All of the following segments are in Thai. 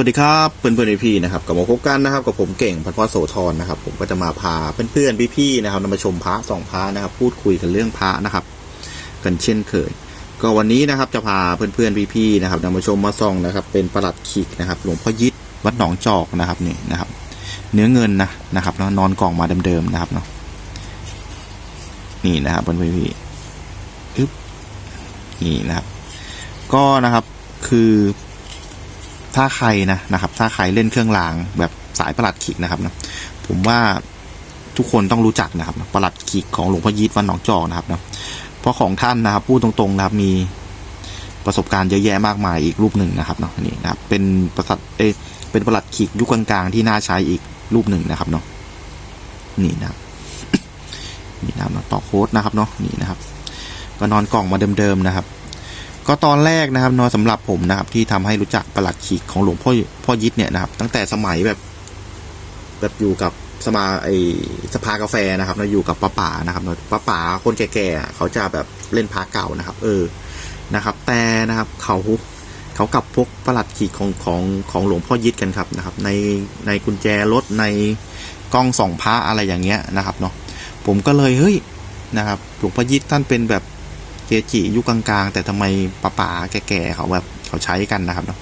วัสดีครับเพื่อนเพื่อนพี่นะครับกลับมาพบกันนะครับกับผมเก่งพันพ่อโสธรนะครับ ผมก็จะมาพาเพื่อนๆพี่ๆนะครับนำมาชมพระสองพระนะครับ พูดคุยกันเรื่องพระนะครับ กันเช่นเคย ก็วันนี้นะครับจะพาเพื่อนๆพี่ๆนะครับนำมาชมมาส่องนะครับ เป็นประหลัดขีกนะครับ หลวงพ่อยิดวัดหนองจอกนะครับนี่นะครับ เนื้อเงินนะนะครับเนาะนอนกล่องมาเดิมๆนะครับเนาะนี่นะครับเพื่อนๆพี่อึ๊บนี่นะครับ ก็นะครับคือ ถ้าใครนะนะครับ ถ้าใครเล่นเครื่องรางแบบสายประหลัดขิกนะครับนะผมว่าทุกคนต้องรู้จักนะครับประหลัดขิกของหลวงพ่อยีดวัดหนองจอกนะครับเนาะเพราะของท่านนะครับพูดตรงๆนะครับมีประสบการณ์เยอะแยะมากมายอีกรูปหนึ่งนะครับเนาะนี่นะครับเป็นประสัดเอเป็นประหลัดขิกยุคกลางๆที่น่าใช้อีกรูปหนึ่งนะครับเนาะนี่นะนี่นะครับเนะต่อโค้ดนะครับเนาะนี่นะครับ ก็นอนกล่องมาเดิมๆนะครับ ก็ตอนแรกนะครับเนาะสำหรับผมนะครับ ที่ทำให้รู้จักประหลัดขีกของหลวงพ่อพ่อยิดเนี่ยนะครับ ตั้งแต่สมัยแบบ แบบอยู่กับสมาไอสภากาแฟนะครับเนาะอยู่กับป้าป๋านะครับเนาะป้าป๋าคนแก่ๆเขาจะแบบเล่นพาเก่านะครับ เออนะครับ แต่นะครับเขาเขากับพกประหลัดขีกของของของหลวงพ่อยิดกันครับนะครับ ในในกุญแจรถในกล้องส่องพระอะไรอย่างเงี้ยนะครับเนาะผมก็เลยเฮ้ยนะครับ หลวงพ่อยิดท่านเป็นแบบ เกจิยุคกลางๆ แต่ทำไมป่าป่าๆแก่ๆเขาแบบเขาใช้กันนะครับเนาะ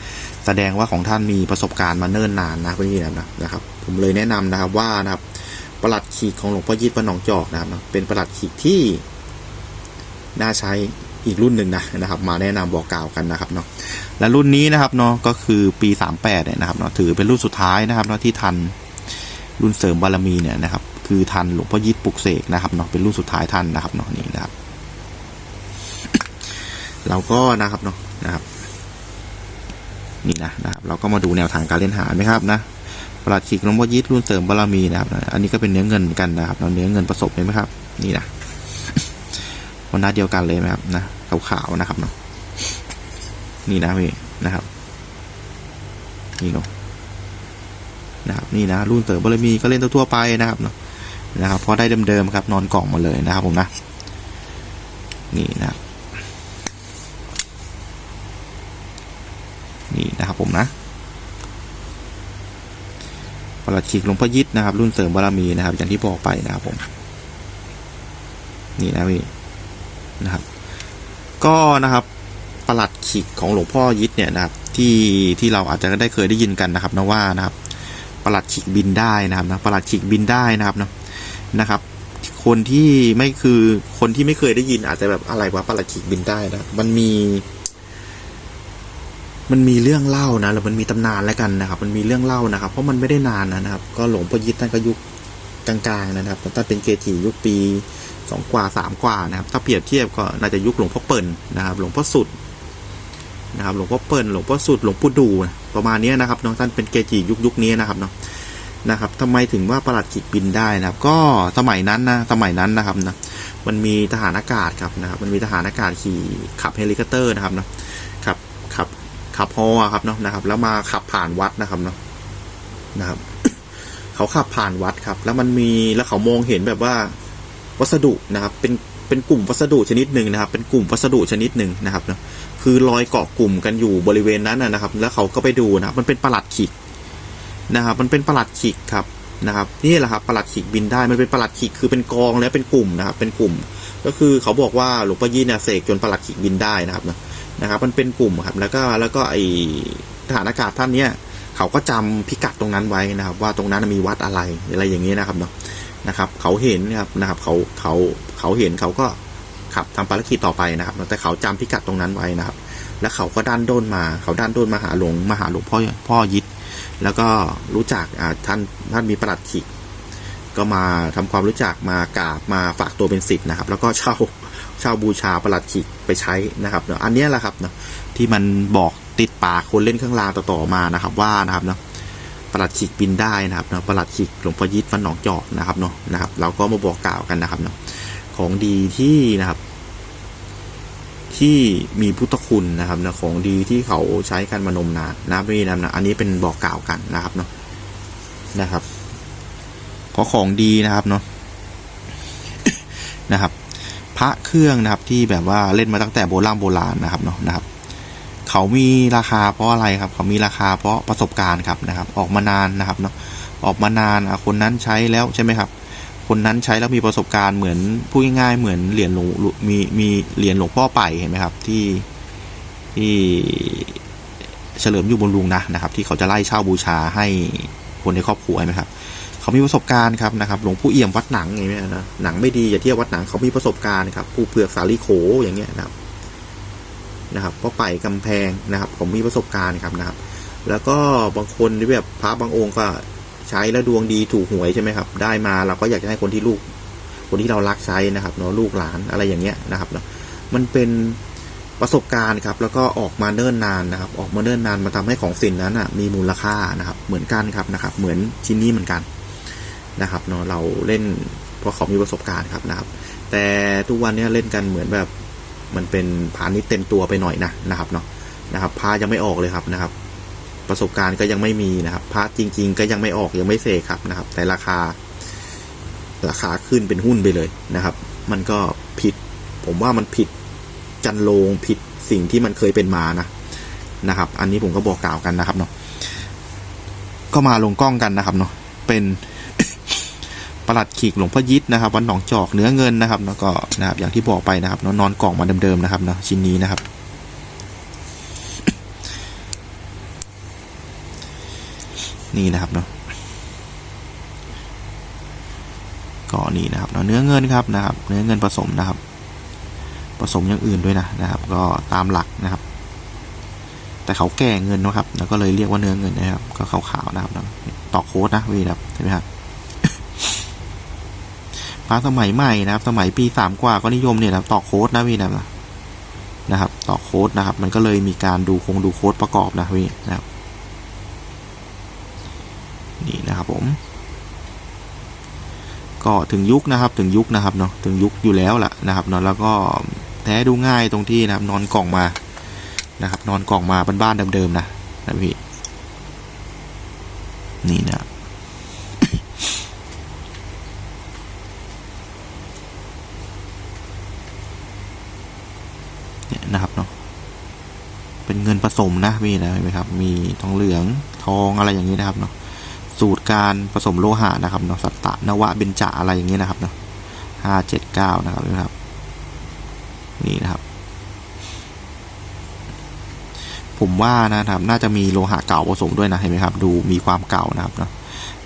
แสดงว่าของท่านมีประสบการณ์มาเนิ่นนานนะเพื่อนๆนะนะครับ ผมเลยแนะนำนะครับว่านะครับประหลัดขีกของหลวงพ่อยิดวัดหนองจอกนะครับเนาะเป็นประหลัดขีกที่น่าใช้อีกรุ่นหนึ่งนะนะครับ มาแนะนำบอกกล่าวกันนะครับเนาะและรุ่นนี้นะครับเนาะก็คือปี 38เนี่ยนะครับเนาะถือเป็นรุ่นสุดท้ายนะครับเนาะที่ทันรุ่นเสริมบารมีเนี่ยนะครับ คือทันหลวงพ่อยิดปลุกเสกนะครับเนาะเป็นรุ่นสุดท้ายทันนะครับเนาะนี่นะครับ เราก็นะครับเนาะนะครับ นี่นะนะครับ เราก็มาดูแนวทางการเล่นหาไหมครับนะประหลัดขีกหลวงพ่อยิดรุ่นเสริมบารมีนะครับ อันนี้ก็เป็นเนื้อเงินเหมือนกันนะครับเราเนื้อเงินผสมเห็นไหมครับ นี่นะวันน้าเดียวกันเลยไหมครับนะขาวๆนะครับเนาะนี่นะพี่นะครับ นี่เนาะนะครับนี่นะรุ่นเสริมบารมีก็เล่นทั่วไปนะครับเนาะนะครับพอได้เดิมๆครับ นอนกล่องมาเลยนะครับ ผมนะ นี่นะครับ นี่นะครับผมนะ ประหลัดขีกหลวงพ่อยิดนะครับ รุ่นเสริมบารมีนะครับ อย่างที่บอกไปนะครับผม นี่นะพี่นะครับ ก็นะครับประหลัดขีกของหลวงพ่อยิดเนี่ยนะครับ ที่ที่เราอาจจะได้เคยได้ยินกันนะครับนะว่านะครับประหลัดขีกบินได้นะครับนะประหลัดขีกบินได้นะครับนะนะครับ คนที่ไม่คือคนที่ไม่เคยได้ยินอาจจะแบบอะไรวะประหลัดขีกบินได้นะมันมี มันมีเรื่องเล่านะแล้วมันมีตำนานแล้วกันนะครับ มันมีเรื่องเล่านะครับ เพราะมันไม่ได้นานนะครับ ก็หลวงพ่อยิดท่านก็ยุคกลางๆนะครับท่านเป็นเกจิยุคปีสองกว่าสามกว่านะครับ ถ้าเปรียบเทียบก็น่าจะยุคหลวงพ่อเปิ่นนะครับ หลวงพ่อสุดนะครับ หลวงพ่อเปิ่นหลวงพ่อสุดหลวงปู่ดู ประมาณนี้นะครับน้องท่านเป็นเกจิยุคยุคนี้นะครับเนาะนะครับทำไมถึงว่าประหลัดขีกบินได้นะครับ ก็สมัยนั้นนะสมัยนั้นนะครับนะมันมีทหารอากาศครับนะครับ มันมีทหารอากาศขี่ขับเฮลิคอปเตอร์นะครับเนาะ ขับฮอครับเนาะนะครับ แล้วมาขับผ่านวัดนะครับเนาะนะครับ เขาขับผ่านวัดครับ แล้วมันมีแล้วเขามองเห็นแบบว่า วัสดุนะครับ เป็นเป็นกลุ่มวัสดุชนิดหนึ่งนะครับ เป็นกลุ่มวัสดุชนิดหนึ่งนะครับเนาะคือลอยเกาะกลุ่มกันอยู่บริเวณนั้นนะครับ แล้วเขาก็ไปดูนะมันเป็นประหลัดขีกนะครับ มันเป็นประหลัดขีกครับนะครับนี่แหละครับประหลัดขีกบินได้มันเป็นประหลัดขีกคือเป็นกองแล้วเป็นกลุ่มนะครับ เป็นกลุ่ม ก็คือเขาบอกว่าหลวงพ่อยี่เนี่ยเสกจนประหลัดขีกบินได้นะครับเนาะ นะครับ มันเป็นกลุ่มครับ แล้วก็แล้วก็ไอทหารอากาศท่านเนี้ยเขาก็จำพิกัดตรงนั้นไว้นะครับ ว่าตรงนั้นมีวัดอะไรอะไรอย่างนี้นะครับเนาะนะครับ เขาเห็นนะครับนะครับ เขาเขาเขาเห็นเขาก็ขับทำภารกิจต่อไปนะครับ แต่เขาจำพิกัดตรงนั้นไว้นะครับ แล้วเขาก็ด้านด้นมา เขาด้านด้นมาหาหลวงมาหาหลวงพ่อพ่อยิดแล้วก็รู้จักอ่าท่านท่านมีประหลัดขีกก็มาทำความรู้จักมากราบมาฝากตัวเป็นศิษย์นะครับ แล้วก็เช่า เช่าบูชาประหลัดขีกไปใช้นะครับเนาะอันนี้แหละครับเนาะที่มันบอกติดปากคนเล่นเครื่องรางต่อๆมานะครับ ว่านะครับเนาะประหลัดขีกบินได้นะครับเนาะประหลัดขีกหลวงพ่อยิดฟันหนองจอกนะครับเนาะนะครับ เราก็มาบอกกล่าวกันนะครับเนาะของดีที่นะครับ ที่มีพุทธคุณนะครับนะของดีที่เขาใช้กันมานมนานนะไม่นำนะอันนี้เป็นบอกกล่าวกันนะครับเนาะนะครับเพราะของดีนะครับเนาะนะครับ พระเครื่องนะครับที่แบบว่าเล่นมาตั้งแต่โบราณโบราณนะครับเนาะนะครับ เขามีราคาเพราะอะไรครับ เขามีราคาเพราะประสบการณ์ครับนะครับ ออกมานานนะครับเนาะออกมานานคนนั้นใช้แล้วใช่ไหมครับ คนนั้นใช้แล้วมีประสบการณ์เหมือนพูดง่ายๆเหมือนเหรียญหลวงมีมีเหรียญหลวงพ่อไปเห็นไหมครับที่ที่เฉลิมอยู่บนลุงนะนะครับ ที่เขาจะไล่เช่าบูชาให้คนในครอบครัวนไหมครับ เขามีประสบการณ์ครับนะครับหลวงปู่เอี่ยมวัดหนังอย่างเงี้ยนะหนังไม่ดีอย่าเทียบวัดหนังเขามีประสบการณ์ครับผู้เผือกสาลีโขอย่างเงี้ยนะครับนะครับพ่อไปกำแพงนะครับผมมีประสบการณ์ครับนะครับ แล้วก็บางคนที่แบบพระบางองค์ก็ใช้แล้วดวงดีถูกหวยใช่ไหมครับ ได้มาเราก็อยากจะให้คนที่ลูก คนที่เรารักใช้นะครับเนาะลูกหลานอะไรอย่างเงี้ยนะครับเนาะมันเป็นประสบการณ์ครับแล้วก็ออกมาเนิ่นนานนะครับ ออกมาเนิ่นนานมาทำให้ของสินนั้นอะมีมูลค่านะครับ เหมือนกันครับนะครับ เหมือนชิ้นนี้เหมือนกัน นะครับเนาะเราเล่นเพราะเขามีประสบการณ์ครับนะครับ แต่ทุกวันนี้เล่นกันเหมือนแบบมันเป็นพาณิชย์เต็มตัวไปหน่อยนะนะครับเนาะนะครับพายังไม่ออกเลยครับนะครับ ประสบการณ์ก็ยังไม่มีนะครับพาจริง ๆ ก็ยังไม่ออกยังไม่เสกครับนะครับ แต่ราคา ราคาขึ้นเป็นหุ้นไปเลยนะครับ มันก็ผิด ผมว่ามันผิดจันโลงผิดสิ่งที่มันเคยเป็นมานะนะครับ อันนี้ผมก็บอกกล่าวกันนะครับเนาะก็มาลงกล้องกันนะครับเนาะเป็น ประหลัดขีกหลวงพ่อยิดนะครับวันหนองจอกเนื้อเงินนะครับแล้วก็นะครับอย่างที่บอกไปนะครับนอนกล่องมาเดิมๆนะครับเนาะชิ้นนี้นะครับนี่นะครับเนาะก็นี่นะครับเนาะเนื้อเงินครับนะครับ เนื้อเงินผสมนะครับ ผสมอย่างอื่นด้วยนะนะครับ ก็ตามหลักนะครับ แต่เขาแก่เงินนะครับ แล้วก็เลยเรียกว่าเนื้อเงินนะครับ ก็ขาวๆนะครับ ต่อโค้ดนะวีนะครับใช่ไหมครับ พระสมัยใหม่นะครับ สมัยปีสามกว่าก็นิยมเนี่ยนะต่อโค้ดนะพี่นะนะครับ ต่อโค้ดนะครับ มันก็เลยมีการดูคงดูโค้ดประกอบนะพี่นะครับนี่นะครับผม ก็ถึงยุคนะครับ ถึงยุคนะครับเนาะถึงยุคอยู่แล้วล่ะนะครับเนาะแล้วก็แท้ดูง่ายตรงที่นะครับ นอนกล่องมานะครับ นอนกล่องมาบ้านๆเดิมๆนะนะพี่นี่นะ เนี่ยนะครับเนาะ เป็นเงินผ สมนะพี่นะเห็นไหมครับ มีทองเหลืองทองอะไรอย่างนี้นะครับเนาะสูตรการผสมโลหะนะครับเนาะสัตตะนวะเบญจาอะไรอย่างนี้นะครับเนาะห้าเจ็ดเก้านะครับเห็นไหมครับ นี่นะครับ ผมว่านะครับ น่าจะมีโลหะเก่าผสมด้วยนะเห็นไหมครับ ดูมีความเก่านะครับเนาะ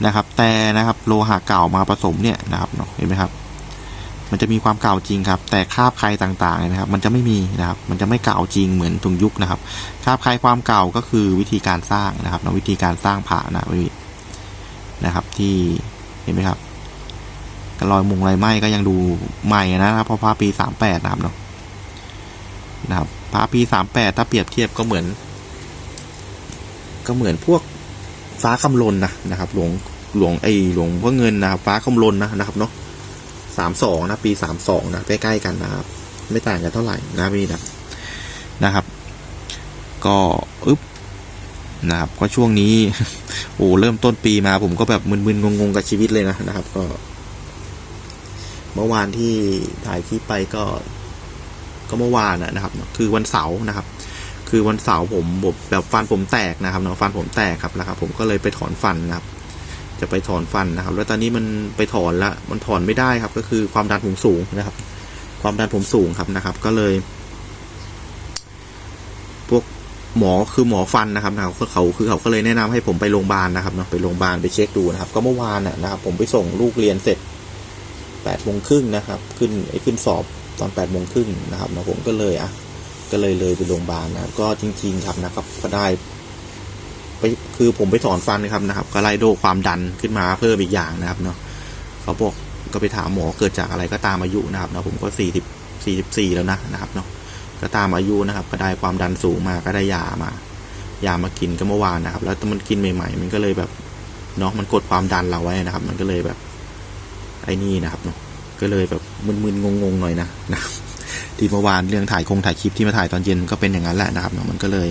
นะครับ แต่นะครับ โลหะเก่ามาผสมเนี่ยนะครับเนาะเห็นไหมครับ มันจะมีความเก่าจริงครับ แต่คราบใครต่างๆนะครับ มันจะไม่มีนะครับ มันจะไม่เก่าจริงเหมือนถุงยุคนะครับคราบใครความเก่าก็คือวิธีการสร้างนะครับวิธีการสร้างผ่านะวินะครับ ที่เห็นไหมครับกรอยมุงไรไหมก็ยังดูใหม่นะครับเพราะพระปีสามแปดนะครับเนาะนะครับพระปีสามแปดถ้าเปรียบเทียบก็เหมือน ก็เหมือนพวกฟ้าคำลนนะนะครับ หลวงหลวงไอหลวงพ่อเงินนะครับฟ้าคำลนนะนะครับเนาะ สามสองนะ ปีสามสองนะ ใกล้ๆกันนะครับ ไม่ต่างกันเท่าไหร่นะพี่นะนะครับ ก็อึ๊บนะครับก็ช่วงนี้ โอ้เริ่มต้นปีมาผมก็แบบมึนๆงงๆกับชีวิตเลยนะนะครับ ก็ เมื่อวานที่ถ่ายคลิปไปก็ ก็เมื่อวานนะนะครับ คือวันเสาร์นะครับ คือวันเสาร์ผมแบบฟันผมแตกนะครับเนาะฟันผมแตกครับนะครับ ผมก็เลยไปถอนฟันนะครับ จะไปถอนฟันนะครับ แล้วตอนนี้มันไปถอนละมันถอนไม่ได้ครับ ก็คือความดันผมสูงนะครับ ความดันผมสูงครับนะครับ ก็เลย พวกหมอคือหมอฟันนะครับนะเขาเขาคือเขาก็เลยแนะนำให้ผมไปโรงพยาบาลนะครับเนาะไปโรงพยาบาลไปเช็คดูนะครับ ก็เมื่อวานน่ะนะครับ ผมไปส่งลูกเรียนเสร็จแปดโมงครึ่งนะครับ ขึ้นไอ้ขึ้นสอบตอนแปดโมงครึ่งนะครับนะผมก็เลยอะก็เลยเลยไปโรงพยาบาลนะก็จริง ๆ ครับนะครับ ก็ได้ ไปคือผมไปถอนฟันนะครับนะครับ ก็ไล่โรคความดันขึ้นมาเพิ่มอีกอย่างนะครับเนาะเขาบอกก็ไปถามหมอเกิดจากอะไรก็ตามอายุนะครับเนาะผมก็สี่สิบสี่สิบสี่แล้วนะนะครับเนาะก็ตามอายุนะครับ ก็ได้ความดันสูงมาก็ได้ยามายามากินก็เมื่อวานนะครับ แล้วมันกินใหม่ ๆ มันก็เลยแบบเนาะมันกดความดันเราไว้นะครับ มันก็เลยแบบ ไอ้นี่นะครับเนาะก็เลยแบบมึนๆงงๆหน่อยนะนะครับที่เมื่อวานเรื่องถ่ายคงถ่ายคลิปที่มาถ่ายตอนเย็นก็เป็นอย่างนั้นแหละนะครับเนาะมันก็เลย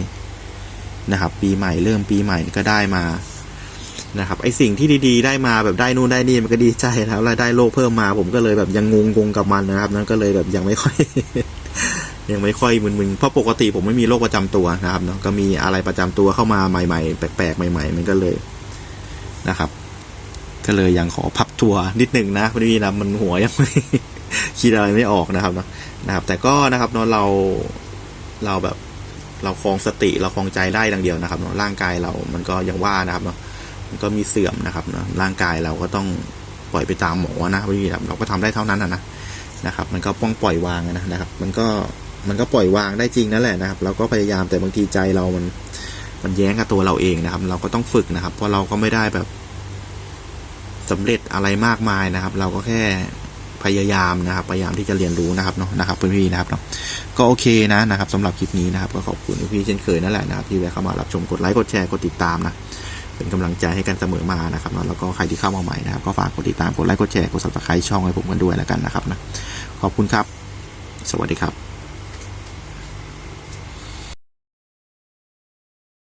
นะครับ ปีใหม่เริ่มปีใหม่ก็ได้มานะครับไอสิ่งที่ดีๆ ได้มาแบบได้นู่นได้นี่มันก็ดีใจแล้วรายได้โลกเพิ่มมา ผมก็เลยแบบยังงงงๆกับมันนะครับนั้นก็เลยแบบยังไม่ค่อย ยังไม่ค่อยมึนๆเพราะปกติผมไม่มีโรคประจำตัวนะครับเนาะก็มีอะไรประจำตัวเข้ามาใหม่ๆ แปลกๆใหม่ ๆ มันก็เลยนะครับ ก็เลยยังขอพับทัวร์นิดหนึ่งนะพี่นะมันหัวยังไม่คิดอะไรไม่ออกนะครับเนาะนะครับ แต่ก็นะครับเนาะเราเราแบบ เราคลองสติเราคลองใจได้ดังเดียวนะครับเนาะร่างกายเรามันก็ยังว่านะครับเนาะมันก็มีเสื่อมนะครับเนาะร่างกายเราก็ต้องปล่อยไปตามหมอนะพี่ครับเราก็ทำได้เท่านั้นนะนะนะครับ มันก็ป้องปล่อยวางนะนะครับ มันก็มันก็ปล่อยวางได้จริงนั่นแหละนะครับเราก็พยายามแต่บางทีใจเรามันมันแย้งกับตัวเราเองนะครับ เราก็ต้องฝึกนะครับ เพราะเราก็ไม่ได้แบบสำเร็จอะไรมากมายนะครับ เราก็แค่ พยายามนะครับ พยายามที่จะเรียนรู้นะครับเนาะนะครับเพื่อนพี่นะครับเนาะก็โอเคนะนะครับสำหรับคลิปนี้นะครับก็ขอบคุณพี่เช่นเคยนั่นแหละนะครับที่แวะเข้ามารับชมกดไลค์กดแชร์กดติดตามนะเป็นกำลังใจให้กันเสมอมานะครับเนาะแล้วก็ใครที่เข้ามาใหม่นะครับก็ฝากกดติดตามกดไลค์กดแชร์กดซับสไครต์ช่องให้ผมกันด้วยแล้วกันนะครับนะขอบคุณครับ สวัสดีครับ